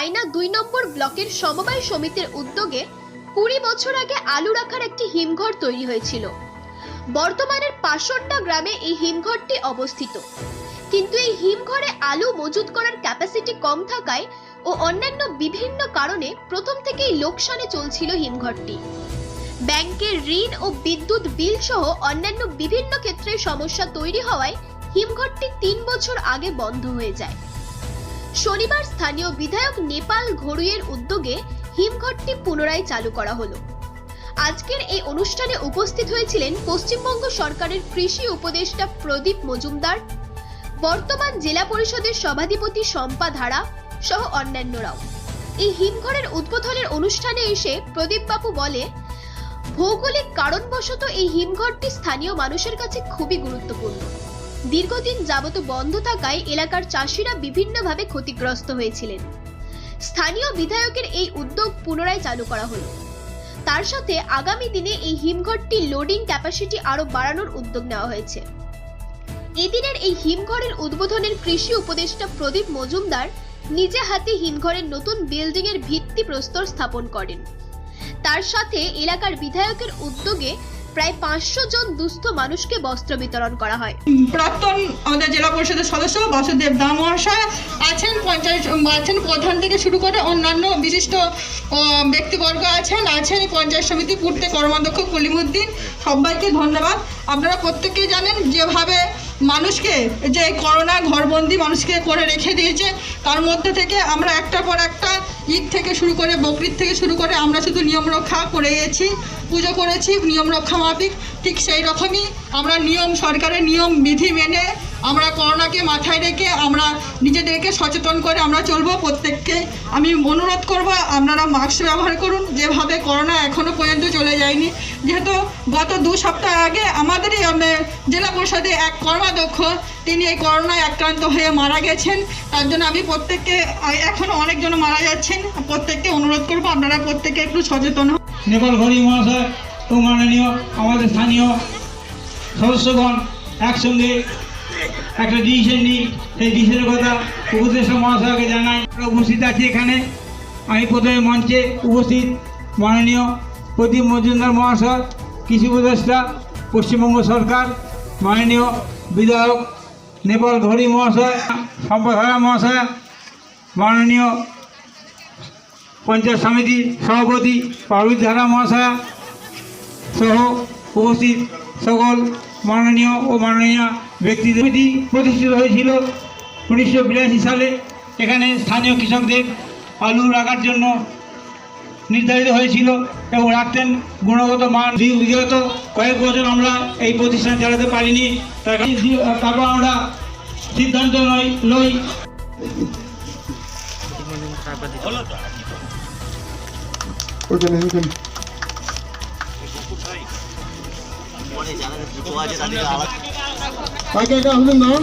রায়না দুই নম্বর ব্লকের সমবায় সমিতির উদ্যোগে কুড়ি বছর আগে আলু রাখার একটি হিমঘর তৈরি হয়েছিল। বর্তমানের পাশন্ডা গ্রামে এই হিমঘরটি অবস্থিত। কিন্তু এই হিমঘরে আলু মজুত করার ক্যাপাসিটি কম থাকায় ও অন্যান্য বিভিন্ন কারণে প্রথম থেকেই লোকসানে চলছিল হিমঘরটি। ব্যাংকের ঋণ ও বিদ্যুৎ বিল সহ অন্যান্য বিভিন্ন ক্ষেত্রে সমস্যা তৈরি হওয়ায় হিমঘরটি তিন বছর আগে বন্ধ হয়ে যায়। শনিবার স্থানীয় বিধায়ক নেপাল ঘড়ুইয়ের উদ্যোগে হিমঘরটি পুনরায় চালু করা হলো। আজকের এই অনুষ্ঠানে উপস্থিত হয়েছিলেন পশ্চিমবঙ্গ সরকারের কৃষি উপদেষ্টা প্রদীপ মজুমদার, বর্তমান জেলা পরিষদের সভাধিপতি শম্পা ধারা সহ অন্যান্যরাও। এই হিমঘরের উদ্বোধনের অনুষ্ঠানে এসে প্রদীপ বাবু বলে, ভৌগোলিক কারণবশত এই হিমঘরটি স্থানীয় মানুষের কাছে খুবই গুরুত্বপূর্ণ। দীর্ঘদিন যাবত বন্ধ থাকায় এলাকার চাষিরা বিভিন্নভাবে ক্ষতিগ্রস্ত হয়েছিলেন। স্থানীয় বিধায়কের এই উদ্যোগ পুনরায় চালু করা হলো। তার সাথে আগামী দিনে এই হিমঘরটি লোডিং ক্যাপাসিটি আরও বাড়ানোর উদ্যোগ নেওয়া হয়েছে। এদিনের এই হিমঘরের উদ্বোধনের কৃষি উপদেষ্টা প্রদীপ মজুমদার নিজে হাতে হিমঘরের নতুন বিল্ডিং এর ভিত্তি প্রস্তর স্থাপন করেন। তার সাথে এলাকার বিধায়কের উদ্যোগে প্রায় পাঁচশো জন দুস্থ মানুষকে বস্ত্র বিতরণ করা হয়। প্রাক্তন আমাদের জেলা পরিষদের সদস্য বাসুদেব দা মহাশয় আছেন, পঞ্চায়েত, আছেন, প্রধান থেকে শুরু করে অন্যান্য বিশিষ্ট ব্যক্তিবর্গ আছেন আছেন পঞ্চায়েত সমিতি পূর্তে কর্মাধ্যক্ষ কলিমুদ্দিন। সবাইকে ধন্যবাদ। আপনারা প্রত্যেকেই জানেন, যেভাবে মানুষকে যে করোনা ঘরবন্দি মানুষকে করে রেখে দিয়েছে, তার মধ্যে থেকে আমরা একটা পর একটা ঈদ থেকে শুরু করে বকরিদ থেকে শুরু করে আমরা শুধু নিয়ম রক্ষা করে গেছি পুজো করেছি, নিয়ম রক্ষা মাফিক, ঠিক সেই রকমই আমরা নিয়ম, সরকারের নিয়ম, বিধি মেনে আমরা করোনাকে মাথায় রেখে আমরা নিজেদেরকে সচেতন করে আমরা চলবো, প্রত্যেককে আমি অনুরোধ করব, আপনারা মাস্ক ব্যবহার করুন। যেভাবে করোনা এখনও পর্যন্ত চলে যায়নি, যেহেতু গত দু সপ্তাহ আগে আমাদেরই আমাদের জেলা পরিষদে এক কর্মাধ্যক্ষ, তিনি এই করোনায় আক্রান্ত হয়ে মারা গেছেন। তার জন্য আমি প্রত্যেককে এখনও অনেকজন মারা যাচ্ছেন। প্রত্যেককে অনুরোধ করব, আপনারা প্রত্যেকে একটু সচেতন হন। নেপাল ঘড়ি মহাশয় ও মাননীয় আমাদের স্থানীয় সদস্যগণ একসঙ্গে একটা ডিসিশন নিই। সেই ডিসিশনের কথা উপদেষ্টা মহাশয়কে জানাই। উপস্থিত আছি এখানে। আমি প্রথমে মঞ্চে উপস্থিত মাননীয় প্রদীপ মজুমদার মহাশয়, কৃষি উপদেষ্টা, পশ্চিমবঙ্গ সরকার, মাননীয় বিধায়ক নেপাল ঘড়ি মহাশয় সম্প্রসারণ মহাশয়, মাননীয় পঞ্চায়েত সমিতির সভাপতি ধারা মহাশয়া সহ উপস্থিত সকল মাননীয় ও মাননীয় ব্যক্তিদের সমিতি প্রতিষ্ঠিত হয়েছিল উনিশশো বিরাশি সালে। এখানে স্থানীয় কৃষকদের আলু রাখার জন্য নির্ধারিত হয়েছিল এবং রাখতেন গুণগত মান। বিগত কয়েক বছর আমরা এই প্রতিষ্ঠান চালাতে পারিনি। তার তারপর আমরা সিদ্ধান্ত নই লই। ওইখানে ওইখানে আগে আগে আমাদের নাম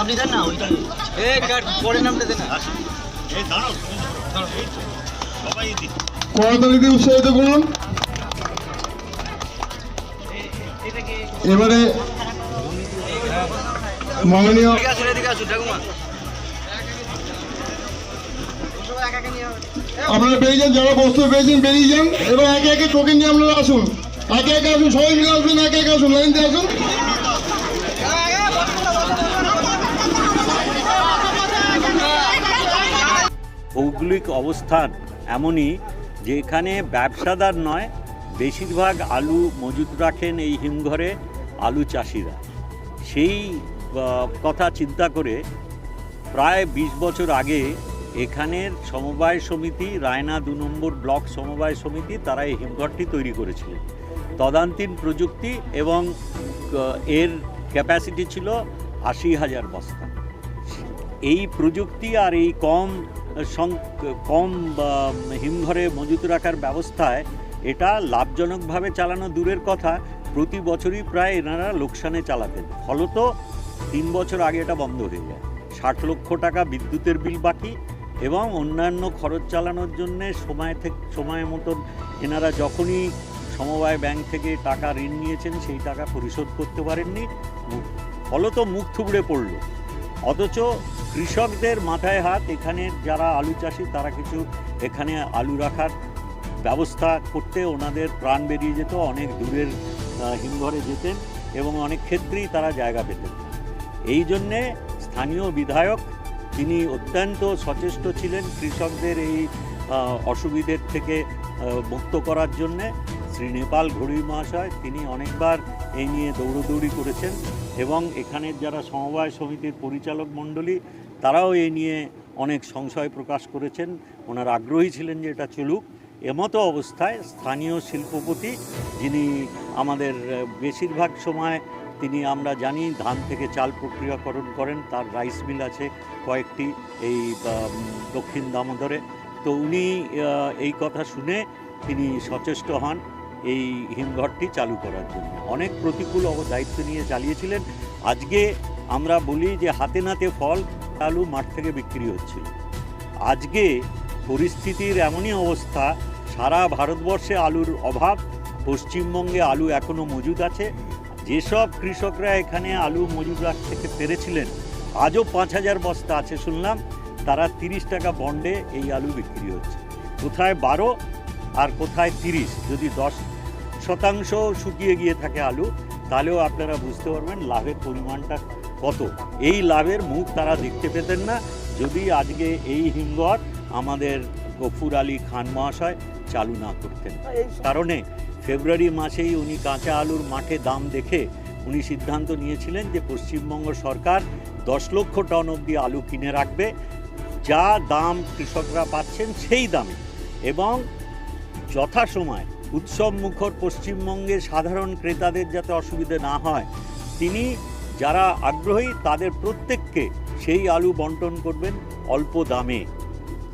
আপনি দেন না ওইটা এ কাট পরে নামটা দেন না। এই দাঁড়াও সবাই দিন করতালিতে উৎসাহিত করুন। এবারে মাননীয় আপনারা যান যারা বস্তু পেয়েছেন, বেরিয়ে যান এবার একে একে টোকেন নিয়ে আপনারা আসুন। একে একে আসুন, সবাই মিলে আসুন, একে একে আসুন লাইন দিয়ে আসুন। ভৌগোলিক অবস্থান এমনই যে এখানে ব্যবসাদার নয়, বেশিরভাগ আলু মজুত রাখেন এই হিমঘরে আলু চাষিরা। সেই কথা চিন্তা করে প্রায় ২০ বছর আগে এখানের সমবায় সমিতি, রায়না দু নম্বর ব্লক সমবায় সমিতি, তারা এই হিমঘরটি তৈরি করেছিলেন তদান্তীন প্রযুক্তি এবং এর ক্যাপাসিটি ছিল আশি হাজার বস্তা। এই প্রযুক্তি আর এই কম কম হিমঘরে মজুত রাখার ব্যবস্থায় এটা লাভজনকভাবে চালানো দূরের কথা। প্রতি বছরই প্রায় এনারা লোকসানে চালাতেন। ফলত তিন বছর আগে এটা বন্ধ হয়ে যায়। ষাট লক্ষ টাকা বিদ্যুতের বিল বাকি এবং অন্যান্য খরচ চালানোর জন্যে সময় থেকে, সময় মতন এনারা যখনই সমবায় ব্যাংক থেকে টাকা ঋণ নিয়েছেন, সেই টাকা পরিশোধ করতে পারেননি। ফলত মুখ থুবড়ে পড়ল। অথচ কৃষকদের মাথায় হাত, এখানে যারা আলু চাষি, তারা কিছু এখানে আলু রাখার ব্যবস্থা করতে ওনাদের প্রাণ বেরিয়ে যেত। অনেক দূরের হিমঘরে যেতেন এবং অনেক ক্ষেত্রেই তারা জায়গা পেতেন। এই জন্যে স্থানীয় বিধায়ক তিনি অত্যন্ত সচেষ্ট ছিলেন কৃষকদের এই অসুবিধের থেকে মুক্ত করার জন্যে। শ্রী নেপাল ঘড়ি মহাশয়, তিনি অনেকবার এই নিয়ে দৌড়দৌড়ি করেছেন এবং এখানের যারা সমবায় সমিতির পরিচালক মণ্ডলী, তারাও এই নিয়ে অনেক সংশয় প্রকাশ করেছেন। ওনার আগ্রহী ছিলেন যে এটা চলুক। এমতো অবস্থায় স্থানীয় শিল্পপতি, যিনি আমাদের বেশিরভাগ সময় তিনি আমরা জানি ধান থেকে চাল প্রক্রিয়াকরণ করেন, তার রাইস মিল আছে কয়েকটি এই দক্ষিণ দামোদরে। তো উনি এই কথা শুনে তিনি সচেষ্ট হন এই হিমঘরটি চালু করার জন্য। অনেক প্রতিকূল দায়িত্ব নিয়ে চালিয়েছিলেন। আজকে আমরা বলি যে হাতে নাতে ফল, আলু মাঠ থেকে বিক্রি হচ্ছিল। আজকে পরিস্থিতির এমনই অবস্থা, সারা ভারতবর্ষে আলুর অভাব, পশ্চিমবঙ্গে আলু এখনও মজুদ আছে। যেসব কৃষকরা এখানে আলু মজুদ রাখতে পেরেছিলেন আজও পাঁচ হাজার বস্তা আছে শুনলাম তারা তিরিশ টাকা বন্ডে এই আলু বিক্রি হচ্ছে। কোথায় বারো আর কোথায় তিরিশ? যদি দশ শতাংশ শুকিয়ে গিয়ে থাকে আলু তাহলেও আপনারা বুঝতে পারবেন লাভের পরিমাণটা কত। এই লাভের মুখ তারা দেখতে পেতেন না। যদি আজকে এই হিমঘর আমাদের গফুর আলী খান মহাশয় চালু না করতেন। কারণে ফেব্রুয়ারি মাসেই উনি কাঁচা আলুর মাঠে দাম দেখে উনি সিদ্ধান্ত নিয়েছিলেন যে পশ্চিমবঙ্গ সরকার দশ লক্ষ টন অবধি আলু কিনে রাখবে। যা দাম কৃষকরা পাচ্ছেন সেই দামে। এবং যথাসময় উৎসব মুখর পশ্চিমবঙ্গের সাধারণ ক্রেতাদের যাতে অসুবিধে না হয়, তিনি যারা আগ্রহী তাদের প্রত্যেককে সেই আলু বন্টন করবেন অল্প দামে।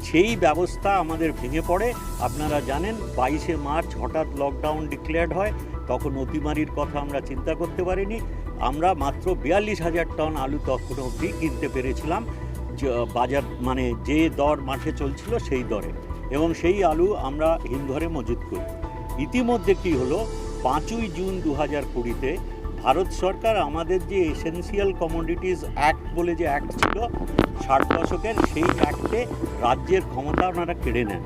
সেই ব্যবস্থা আমাদের ভেঙে পড়ে। আপনারা জানেন, বাইশে মার্চ হঠাৎ লকডাউন ডিক্লেয়ার্ড হয়, তখন অতিমারির কথা আমরা চিন্তা করতে পারিনি। আমরা মাত্র বিয়াল্লিশ হাজার টন আলু তখন অবধি কিনতে পেরেছিলাম। বাজার মানে যে দর মাঠে চলছিল সেই দরে। এবং সেই আলু আমরা হিমঘরে মজুত করি। ইতিমধ্যে কি হলো, পাঁচই জুন দু হাজার কুড়িতে ভারত সরকার আমাদের যে এসেন্সিয়াল কমোডিটিস অ্যাক্ট বলে যে অ্যাক্ট ছিল, ষাট দশকের সেই অ্যাক্টে রাজ্যের ক্ষমতা ওনারা কেড়ে নেন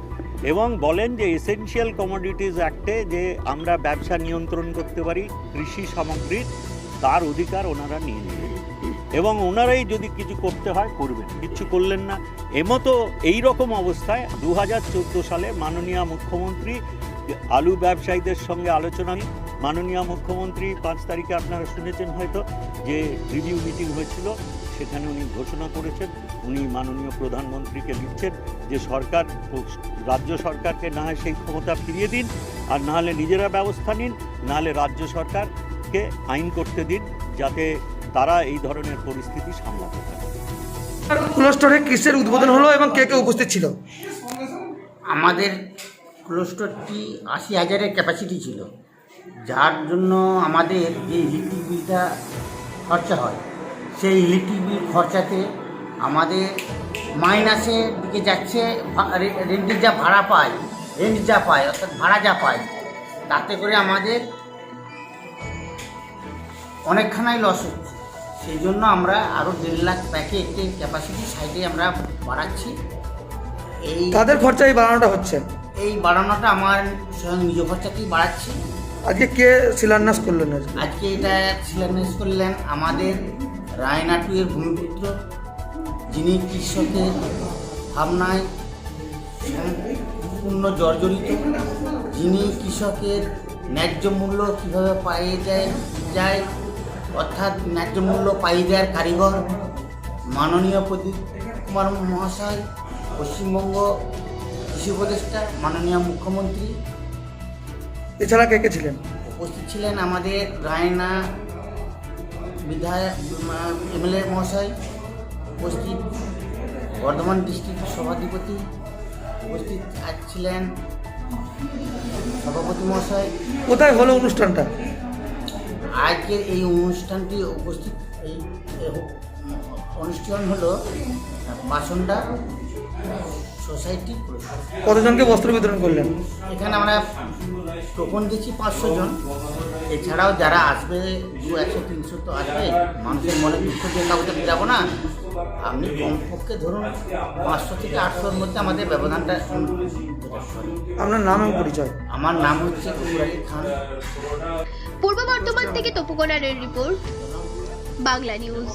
এবং বলেন যে এসেনশিয়াল কমোডিটিস অ্যাক্টে যে আমরা ব্যবসা নিয়ন্ত্রণ করতে পারি, কৃষি সামগ্রীর, তার অধিকার ওনারা নিয়ে নেবেন এবং ওনারাই যদি কিছু করতে হয়, করবেন, কিচ্ছু করলেন না। এমতো এই রকম অবস্থায় দু হাজার চোদ্দ সালে মাননীয় মুখ্যমন্ত্রী আলু ব্যবসায়ীদের সঙ্গে আলোচনা মাননীয় মুখ্যমন্ত্রী পাঁচ তারিখে আপনারা শুনেছেন হয়তো যে রিভিউ মিটিং হয়েছিল সেখানে উনি ঘোষণা করেছেন উনি মাননীয় প্রধানমন্ত্রীকে লিখছেন যে সরকার রাজ্য সরকারকে না হয় সেই ক্ষমতা ফিরিয়ে দিন আর না হলে নিজেরা ব্যবস্থা নিন না হলে রাজ্য সরকারকে আইন করতে দিন যাতে তারা এই ধরনের পরিস্থিতি সামলাতে পারে। ক্লোজ কিসের উদ্বোধন হলো এবং কে কে উপস্থিত ছিল? আমাদের ক্লোস্টরটি আশি হাজারের ক্যাপাসিটি ছিল। যার জন্য আমাদের যে ইলেকট্রিক বিলটা খরচা হয় সেই ইলেকট্রিক বিল খরচাতে আমাদের মাইনাসের দিকে যাচ্ছে রেন্টের যা ভাড়া পায় রেন্ট যা পায় অর্থাৎ ভাড়া যা পায় তাতে করে আমাদের অনেকখানাই লস হচ্ছে। সেই জন্য আমরা আরও দেড় লাখ প্যাকে একটি ক্যাপাসিটি সাইডে আমরা বাড়াচ্ছি। এই তাদের খরচায় বাড়ানোটা হচ্ছে। এই বাড়ানোটা আমার স্বয়ং নিজ খরচাতেই বাড়াচ্ছি। আজকে কে শিলান্যাস করলেন আজকে? এটা শিলান্যাস করলেন আমাদের রায়নাটুয়ের ভূমিপুত্র, যিনি কৃষকের ভাবনায় সম্পূর্ণ জর্জরিত যিনি কৃষকের ন্যায্য মূল্য কীভাবে পাইয়ে যায় যায়, অর্থাৎ ন্যায্য মূল্য পাইয়ে দেওয়ার কারিগর মাননীয় প্রদীপ কুমার মহাশয়, পশ্চিমবঙ্গ কৃষি উপদেষ্টা, মাননীয় মুখ্যমন্ত্রী এছাড়া কে কে ছিলেন? উপস্থিত ছিলেন আমাদের রায়না বিধায়ক এমএলএ মহাশয় উপস্থিত বর্ধমান ডিস্ট্রিক্ট সভাধিপতি উপস্থিত আজ ছিলেন সভাপতি মহাশয়। কোথায় হলো অনুষ্ঠানটা? আজকের এই অনুষ্ঠানটি উপস্থিত এই অনুষ্ঠান হলো বাসনডা সোসাইটি কতজনকে বস্ত্র বিতরণ করলেন? এখানে আমরা টোকন দিচ্ছি পাঁচশো জন। এছাড়াও যারা আসবে দু একশো তিনশো তো আসবে মানুষের মনে দুঃখ দিয়ে কাউকে যাব না। আপনি কমপক্ষে ধরুন পাঁচশো থেকে আটশোর মধ্যে আমাদের ব্যবধানটা আপনার নাম এবং পরিচয়? আমার নাম হচ্ছে কুরালি খান। পূর্ব বর্ধমান থেকে তপুকোনারের রিপোর্ট বাংলা নিউজ।